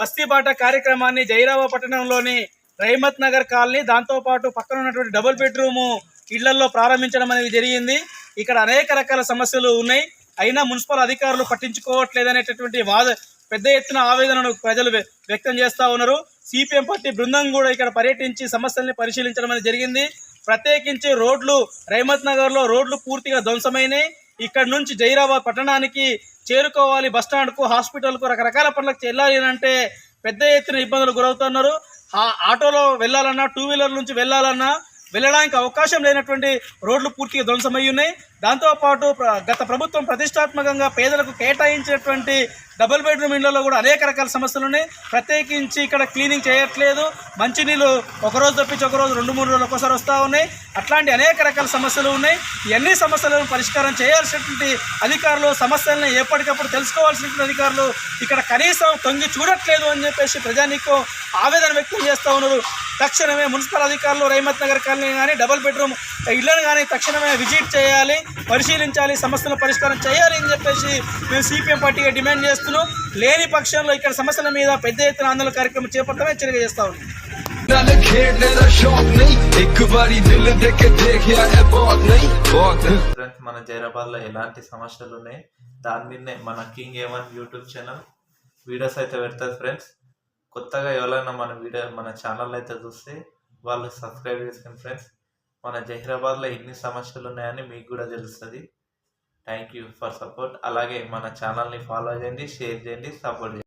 బస్తీబాట కార్యక్రమాన్ని జైరాబా పట్టణంలోని రహిమత్ నగర్ కాలనీ దాంతోపాటు పక్కన ఉన్నటువంటి డబుల్ బెడ్రూము ఇళ్ళలో ప్రారంభించడం అనేది జరిగింది. ఇక్కడ అనేక రకాల సమస్యలు ఉన్నాయి. అయినా మున్సిపల్ అధికారులు పట్టించుకోవట్లేదనేటటువంటి వాద పెద్ద ఎత్తున ఆవేదనను ప్రజలు వ్య- వ్యక్తం చేస్తూ ఉన్నారు. సిపిఎం పార్టీ బృందం కూడా ఇక్కడ పర్యటించి సమస్యల్ని పరిశీలించడం అనేది జరిగింది. ప్రత్యేకించి రోడ్లు రైమత్ నగర్లో రోడ్లు పూర్తిగా ధ్వంసమైనాయి. ఇక్కడ నుంచి జైరాబాద్ పట్టణానికి చేరుకోవాలి బస్ హాస్పిటల్కు రకరకాల పనులకు వెళ్ళాలి అని అంటే పెద్ద ఎత్తున ఇబ్బందులు గురవుతున్నారు. ఆటోలో వెళ్ళాలన్నా టూ వీలర్ నుంచి వెళ్ళాలన్నా వెళ్ళడానికి అవకాశం లేనటువంటి రోడ్లు పూర్తిగా ధ్వంసమై ఉన్నాయి. దాంతోపాటు గత ప్రభుత్వం ప్రతిష్టాత్మకంగా పేదలకు కేటాయించినటువంటి డబుల్ బెడ్రూమ్ ఇళ్ళలో కూడా అనేక రకాల సమస్యలు ఉన్నాయి. ప్రత్యేకించి ఇక్కడ క్లీనింగ్ చేయట్లేదు. మంచినీళ్ళు ఒక రోజు తప్పించి ఒక రోజు రెండు మూడు రోజులు ఒకసారి వస్తూ ఉన్నాయి. అట్లాంటి అనేక రకాల సమస్యలు ఉన్నాయి. ఇవన్నీ సమస్యలను పరిష్కారం చేయాల్సినటువంటి అధికారులు సమస్యలను ఎప్పటికప్పుడు తెలుసుకోవాల్సినటువంటి అధికారులు ఇక్కడ కనీసం తొంగి చూడట్లేదు అని చెప్పేసి ప్రజానీకం ఆవేదన వ్యక్తం చేస్తూ ఉన్నారు. తక్షణమే మున్సిపల్ అధికారులు రైమత్ నగర్ కాలనీ కానీ డబుల్ బెడ్రూమ్ ఇళ్లను కానీ తక్షణమే విజిట్ చేయాలి పరిశీలించాలి సమస్యల పరిష్కారం చేయాలి అని చెప్పేసి మేము సిపిఎం పార్టీగా డిమాండ్ చేస్తున్నాం లేని పక్షంలో ఇక్కడ సమస్యల మీద పెద్ద ఎత్తున ఆందోళన కార్యక్రమం చేపట్టమే హెచ్చరిక చేస్తా ఉన్నాం ਨਾਲ ਖੇਡਣੇ ਦਾ ਸ਼ੌਕ ਨਹੀਂ ਇੱਕ ਵਾਰੀ ਦਿਲ ਦੇ ਕੇ ਦੇਖਿਆ ਇਹ ਬਹੁਤ ਨਹੀਂ ਬਹੁਤ ఫ్రెండ్స్ మన జైరాబాద్ లో ఎలాంటి సమస్యలు ఉన్నాయి దాని మీదనే మన king A one YouTube channel videos అయితే పెడతారు ఫ్రెండ్స్ కొత్తగా ఎవరైనా మన వీడియో మన ఛానల్ అయితే చూస్తే వాళ్ళు సబ్స్క్రైబ్ చేసుకుని ఫ్రెండ్స్. మన జహీరాబాద్లో ఎన్ని సమస్యలు ఉన్నాయని మీకు కూడా తెలుస్తుంది. థ్యాంక్ యూ ఫర్ సపోర్ట్ అలాగే మన ఛానల్ని ఫాలో చేయండి షేర్ చేయండి సపోర్ట్ చేయండి.